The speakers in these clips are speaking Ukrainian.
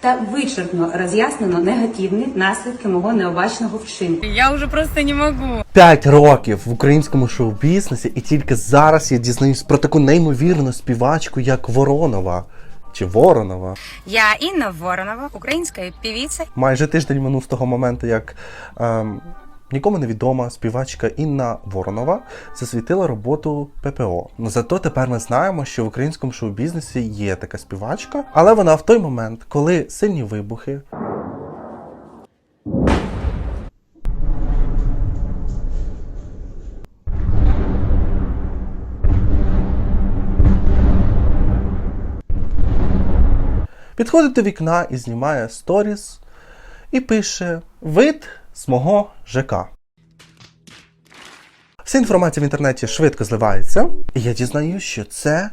та вичерпно роз'яснено негативні наслідки мого необачного вчинку. Я вже просто не можу. П'ять років в українському шоу-бізнесі, і тільки зараз я дізнаюсь про таку неймовірну співачку, як Воронова чи Воронова. Я Інна Воронова, українська півіця. Майже тиждень минув з того моменту, як ем, нікому невідома співачка Інна Воронова засвітила роботу ППО. Зато тепер ми знаємо, що в українському шоу-бізнесі є така співачка, але вона в той момент, коли сильні вибухи. Підходить до вікна і знімає сторіс і пише вид з мого ЖК. Вся інформація в інтернеті швидко зливається, і я дізнаюсь, що це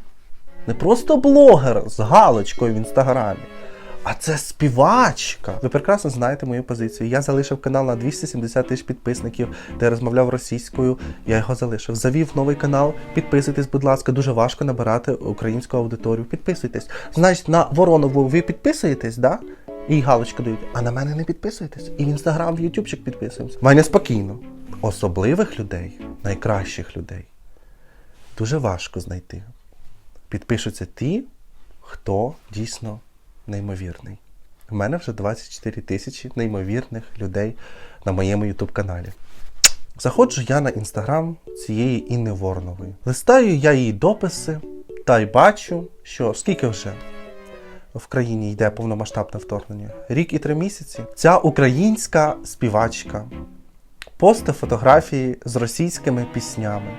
не просто блогер з галочкою в інстаграмі, а це співачка. Ви прекрасно знаєте мою позицію. Я залишив канал на 270 тисяч підписників, де я розмовляв російською. Я його залишив. Завів новий канал. Підписуйтесь, будь ласка, дуже важко набирати українську аудиторію. Підписуйтесь. Значить, на Воронову ви підписуєтесь, да? І галочку дають, а на мене не підписуєтесь. І в інстаграм, в ютубчик підписуємося. Ваня спокійно. Особливих людей, найкращих людей, дуже важко знайти. Підпишуться ті, хто дійсно неймовірний. У мене вже 24 тисячі неймовірних людей на моєму ютуб каналі. Заходжу я на інстаграм цієї Інни Ворнової. Листаю я її дописи та й бачу, що скільки вже в країні йде повномасштабне вторгнення. Рік і три місяці. Ця українська співачка пости фотографії з російськими піснями.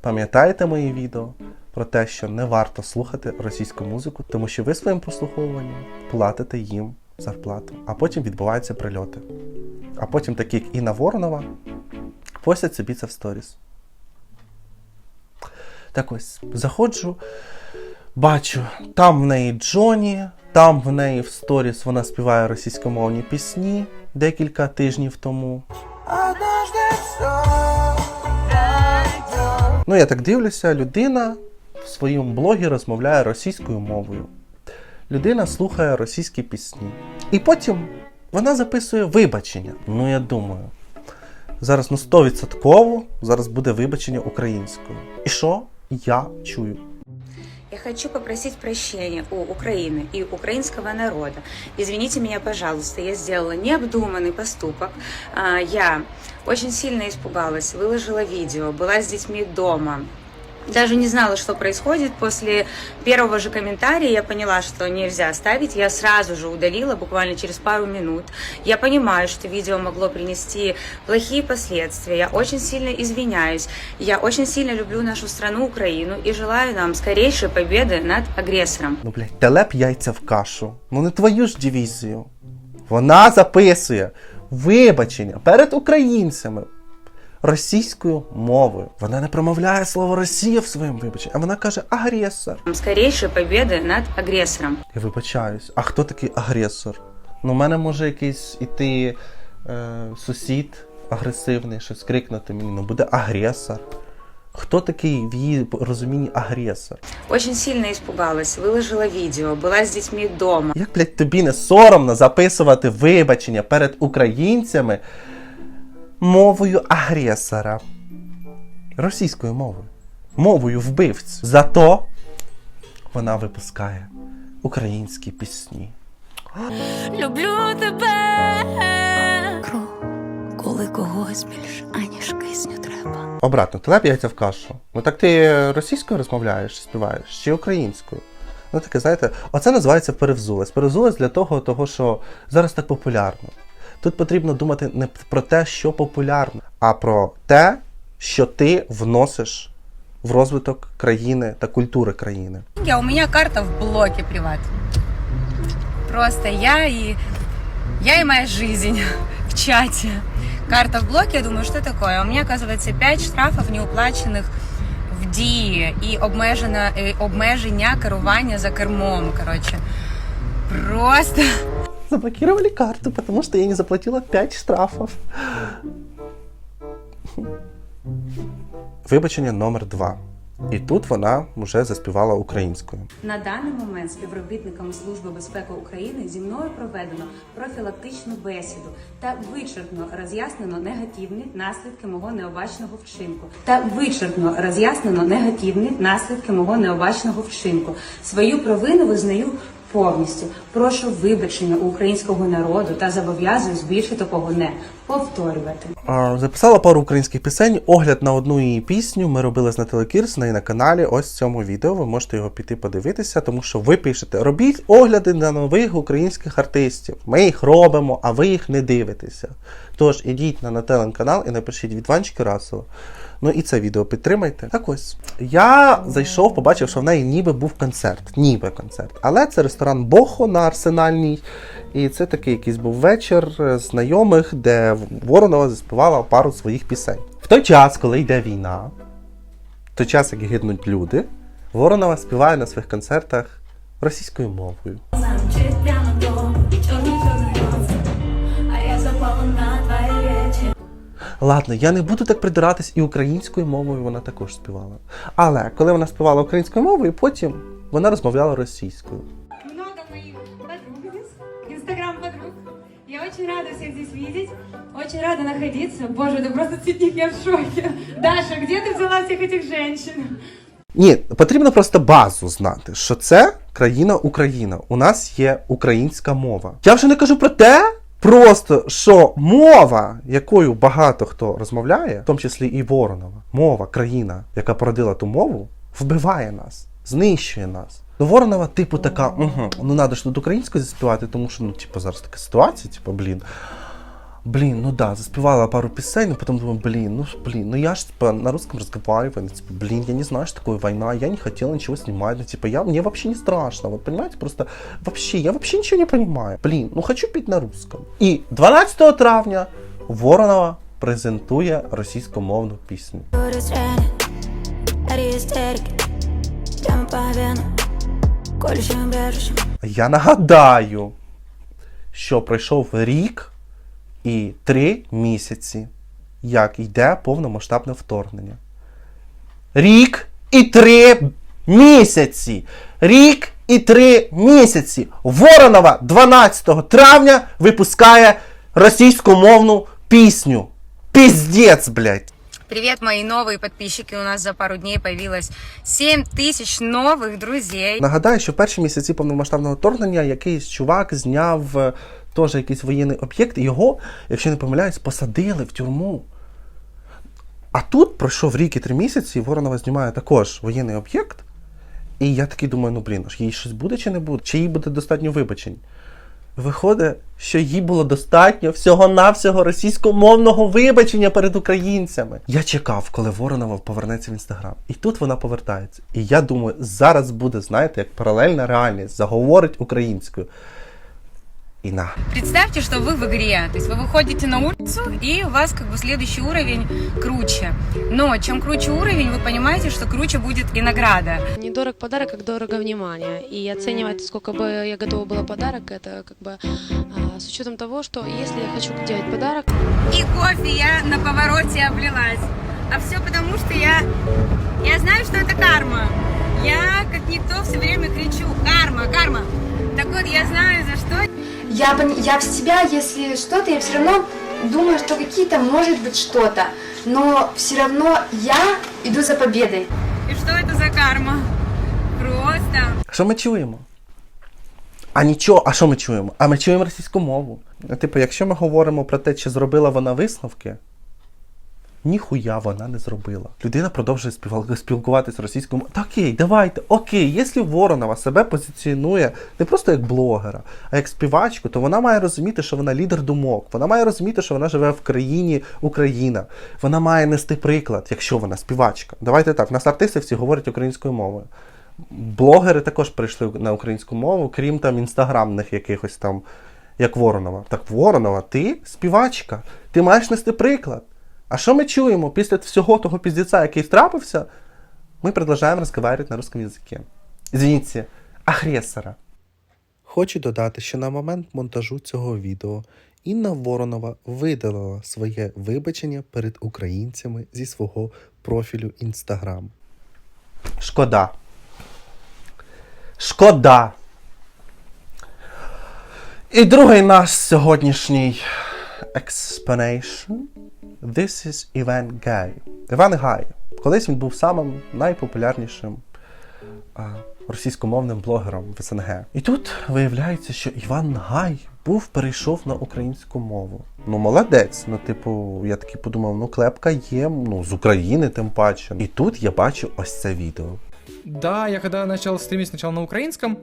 Пам'ятаєте мої відео про те, що не варто слухати російську музику, тому що ви своїм прослуховуванням платите їм зарплату, а потім відбуваються прильоти. А потім, такі як Інна Воронова, постять собі це в сторіс. Так ось, заходжу, бачу, там в неї Джоні, там в неї в сторіс вона співає російськомовні пісні декілька тижнів тому. Ну, я так дивлюся, людина в своєму блогі розмовляє російською мовою. Людина слухає російські пісні. І потім вона записує вибачення. Ну, я думаю, зараз ну 100% зараз буде вибачення українською. І що я чую? Я хочу попросить прощения у Украины и украинского народа. Извините меня, пожалуйста, я сделала необдуманный поступок. А, Я очень сильно испугалась, выложила видео, была с детьми дома. Даже не знала, что происходит. После первого же комментария я поняла, что нельзя ставить. Я сразу же удалила, буквально через пару минут. Я понимаю, что видео могло принести плохие последствия. Я очень сильно извиняюсь. Я очень сильно люблю нашу страну, Украину, и желаю нам скорейшей победы над агрессором. Ну, блядь, телеп яйця в кашу. Ну не твою ж дивізію. Вона записує вибачення перед українцями російською мовою. Вона не промовляє слово Росія в своєму вибаченні, а вона каже агресор. Скорейшей победы над агрессором. Я вибачаюсь. А хто такий агресор? Ну, у мене може якийсь іти е, сусід агресивний, щось крикнути мені. Ну буде агресор. Хто такий в її розумінні агресор? Очень сильно испугалась, выложила видео, была с детьми дома. Як, блядь, тобі не соромно записувати вибачення перед українцями Мовою агресора? Російською мовою. Мовою вбивць. Зато вона випускає українські пісні. Люблю тебе. кров, коли когось більш аніж кисню треба. Обратно, телеп яйця в кашу. Ну так ти російською розмовляєш, співаєш, чи українською? Ну таке, знаєте, оце називається перевзулась. Перевзулась для того, того, що зараз так популярно. Тут потрібно думати не про те, що популярно, а про те, що ти вносиш в розвиток країни та культури країни. Я, у меня карта в блоке приват. Просто я и я и моя жизнь в чате. Карта в блоке, я думаю, что такое? У меня, оказывается, 5 штрафов неуплачених в дії і обмежена, е, обмеження керування за кермом. Короче, просто Заблокировали карту, потому что я не заплатила 5 штрафов. Вибачення номер 2. І тут вона вже заспівала українською. На даний момент співробітниками Служби безпеки України зі мною проведено профілактичну бесіду та вичерпно роз'яснено негативні наслідки мого необачного вчинку. Та вичерпно роз'яснено негативні наслідки мого необачного вчинку. Свою провину визнаю повністю. Прошу вибачення у українського народу та зобов'язую більше такого не повторювати. Записала пару українських пісень. Огляд на одну її пісню ми робили з Натали Кірс на каналі. Ось в цьому відео. Ви можете його піти подивитися, тому що ви пишете: робіть огляди на нових українських артистів. Ми їх робимо, а ви їх не дивитеся. Тож ідіть на Нателен канал і напишіть від Ванчики. Ну і це відео підтримайте. Так ось. Я зайшов, побачив, що в неї ніби був концерт. Ніби концерт. Але це ресторан Бохо на Арсенальній. І це такий якийсь був вечір е, знайомих, де Воронова заспівала пару своїх пісень. В той час, коли йде війна, в той час, як гинуть люди, Воронова співає на своїх концертах російською мовою. Ладно, я не буду так придиратись, і українською мовою вона також співала. Але коли вона співала українською мовою, потім вона розмовляла російською. много моих подруг, инстаграм подруг. Я очень рада всех здесь видеть, очень рада находиться. Боже, да просто цветник, я в шоке. Даша, где ты взяла всех этих женщин? Ні, потрібно просто базу знати, що це країна Україна. У нас є українська мова. Я вже не кажу про те, просто що мова, якою багато хто розмовляє, в тому числі і Воронова, мова, країна, яка породила ту мову, вбиває нас, знищує нас. Ну, Воронова, типу, така, угу, ну треба ж тут українською заспівати, тому що, ну, типу, зараз така ситуація, типу, блін. Блин, ну да, заспевала пару песен, но потом думаю, блин, ну блин, ну я ж типа на русском разговариваю, ну, типа, блин, я не знаю, что такое война, я не хотела ничего снимать, ну типа, я, мне вообще не страшно, вот понимаете, просто вообще, я вообще ничего не понимаю. Блин, ну хочу петь на русском. І 12 травня Воронова презентує російськомовну пісню. Я нагадаю, що пройшов рік і три місяці, як йде повномасштабне вторгнення. Рік і три місяці. Рік і три місяці. Воронова 12 травня випускає російськомовну пісню. Піздець, блядь. Привет, мои новые подписчики. У нас за пару дней появилось 7 тысяч новых друзей. Нагадаю, що в перші місяці повномасштабного вторгнення якийсь чувак зняв е, теж якийсь воєнний об'єкт, і його, якщо не помиляюсь, посадили в тюрму. А тут пройшов рік і три місяці, і Воронова знімає також воєнний об'єкт. І я такий думаю, ну блін, їй щось буде чи не буде? Чи їй буде достатньо вибачень? Виходить, що їй було достатньо всього-навсього російськомовного вибачення перед українцями. Я чекав, коли Воронова повернеться в інстаграм. І тут вона повертається. І я думаю, зараз буде, знаєте, як паралельна реальність, заговорить українською. І на. Представьте, что вы в игре, то есть вы выходите на улицу и у вас как бы следующий уровень круче. Но чем круче уровень, вы понимаете, что круче будет и награда. Недорог подарок, как дорого внимание. И оценивать, сколько бы я готова была подарок, это как бы а, с учетом того, что если я хочу делать подарок, И кофе я на повороте облилась. А все потому, что я, я знаю, что это карма. Я, как никто, все время кричу «Карма, карма!» Так вот, я знаю, за что Я, я в себя, если что-то, я все равно думаю, что какие-то может быть что-то, но все равно я иду за победой. и что это за карма. Просто Що ми чуємо? А нічого, а що ми чуємо? А ми чуємо російську мову. Типу, якщо ми говоримо про те, чи зробила вона висновки, ніхуя вона не зробила. Людина продовжує спілкуватися російською мовою. Та окей, давайте, окей, якщо Воронова себе позиціонує не просто як блогера, а як співачку, то вона має розуміти, що вона лідер думок. Вона має розуміти, що вона живе в країні Україна. Вона має нести приклад, якщо вона співачка. Давайте так, в нас артисти всі говорять українською мовою. Блогери також прийшли на українську мову, крім там інстаграмних якихось там, як Воронова. Так Воронова, ти співачка, ти маєш нести приклад. А що ми чуємо після всього того піздеця, який трапився? Ми продовжуємо розмовляти на русском язикі. Извините, агресора. Хочу додати, що на момент монтажу цього відео Інна Воронова видалила своє вибачення перед українцями зі свого профілю Instagram. Шкода. Шкода. І другий наш сьогоднішній explanation. This is Іван Гай. Іван Гай. Колись він був самим найпопулярнішим російськомовним блогером в СНГ. І тут виявляється, що Іван Гай був перейшов на українську мову. Ну, молодець. Ну, типу, я такий подумав, ну клепка є, ну, з України тим паче. І тут я бачу ось це відео. Да, я когда начал стримить сначала на украинском,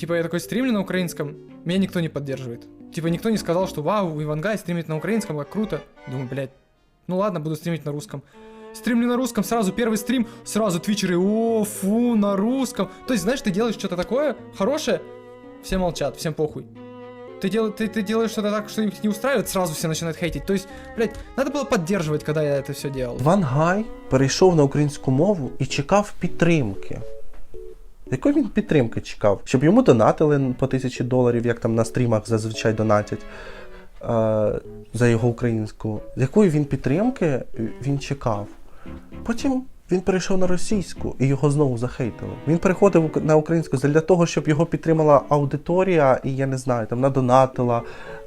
типа я такой стримлю на украинском, меня никто не поддерживает. Типа никто не сказал, что вау, Ивангай стримит на украинском, как круто. Думаю, блядь, ну ладно, буду стримить на русском. Стримлю на русском, сразу первый стрим, сразу твичеры, о, фу, на русском. То есть, знаешь, ты делаешь что-то такое хорошее, все молчат, всем похуй. Ты, дел, ты, ты делаешь что-то так, что их не устраивает, сразу все начинают хейтить. То есть, блядь, надо было поддерживать, когда я это все делал. Іван Гай перейшов на українську мову і чекав підтримки. Якої він підтримки чекав? Щоб йому донатили по тисячі доларів, як там на стрімах зазвичай донатять е, за його українську. Якої він підтримки він чекав? Потім він перейшов на російську і його знову захейтили. Він переходив на українську для того, щоб його підтримала аудиторія, і я не знаю, там надонатила,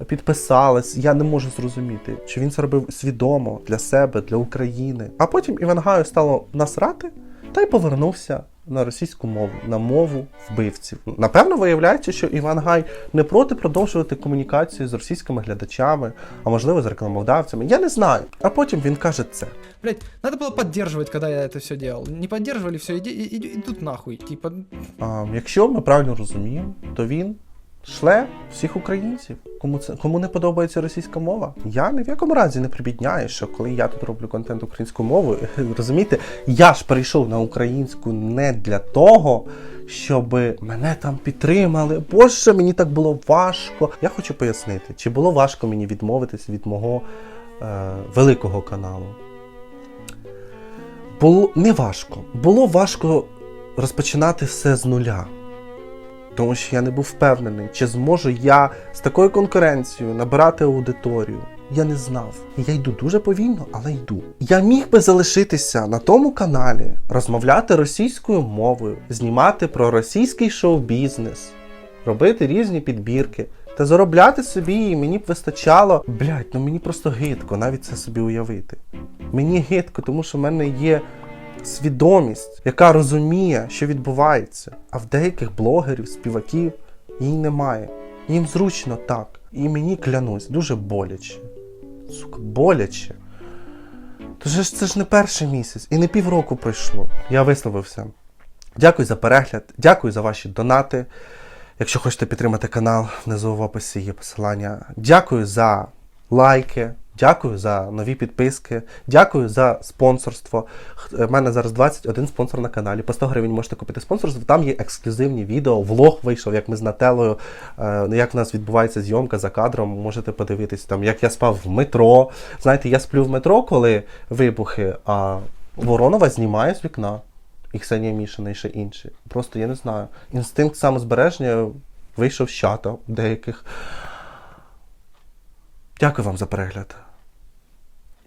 підписалась. Я не можу зрозуміти, чи він це робив свідомо для себе, для України. А потім Іван Гаю стало насрати та й повернувся на російську мову, на мову вбивців. Напевно, виявляється, що Іван Гай не проти продовжувати комунікацію з російськими глядачами, а можливо з рекламодавцями. Я не знаю. А потім він каже це. Блять, треба було підтримувати, коли я це все діяв. Не підтримували, все, іди, іди, ідуть нахуй. Типа, А, якщо ми правильно розуміємо, то він шле всіх українців. Кому це кому не подобається російська мова? Я ні в якому разі не прибідняю, що коли я тут роблю контент українською мовою, розумієте, я ж перейшов на українську не для того. Щоб мене там підтримали. Боже, мені так було важко. Я хочу пояснити, чи було важко мені відмовитись від мого е, великого каналу. Було не важко. Було важко розпочинати все з нуля. Тому що я не був впевнений, чи зможу я з такою конкуренцією набирати аудиторію. Я не знав. Я йду дуже повільно, але йду. Я міг би залишитися на тому каналі, розмовляти російською мовою, знімати про російський шоу-бізнес, робити різні підбірки та заробляти собі, і мені б вистачало. Блять, ну мені просто гидко навіть це собі уявити. Мені гидко, тому що в мене є свідомість, яка розуміє, що відбувається. А в деяких блогерів, співаків її немає. Їм зручно так. І мені клянусь, дуже боляче. Сука, боляче. Тож це ж не перший місяць і не півроку пройшло. Я висловився. Дякую за перегляд, дякую за ваші донати. Якщо хочете підтримати канал, внизу в описі є посилання. Дякую за лайки, дякую за нові підписки, дякую за спонсорство. У мене зараз 21 спонсор на каналі. По 100 гривень можете купити спонсорство. Там є ексклюзивні відео, влог вийшов, як ми з Нателою, е, як в нас відбувається зйомка за кадром. Можете подивитись там, як я спав в метро. Знаєте, я сплю в метро, коли вибухи, а Воронова знімає з вікна. І Ксенія Мішина, і ще інші. Просто я не знаю. Інстинкт самозбереження вийшов з чата деяких. Дякую вам за перегляд.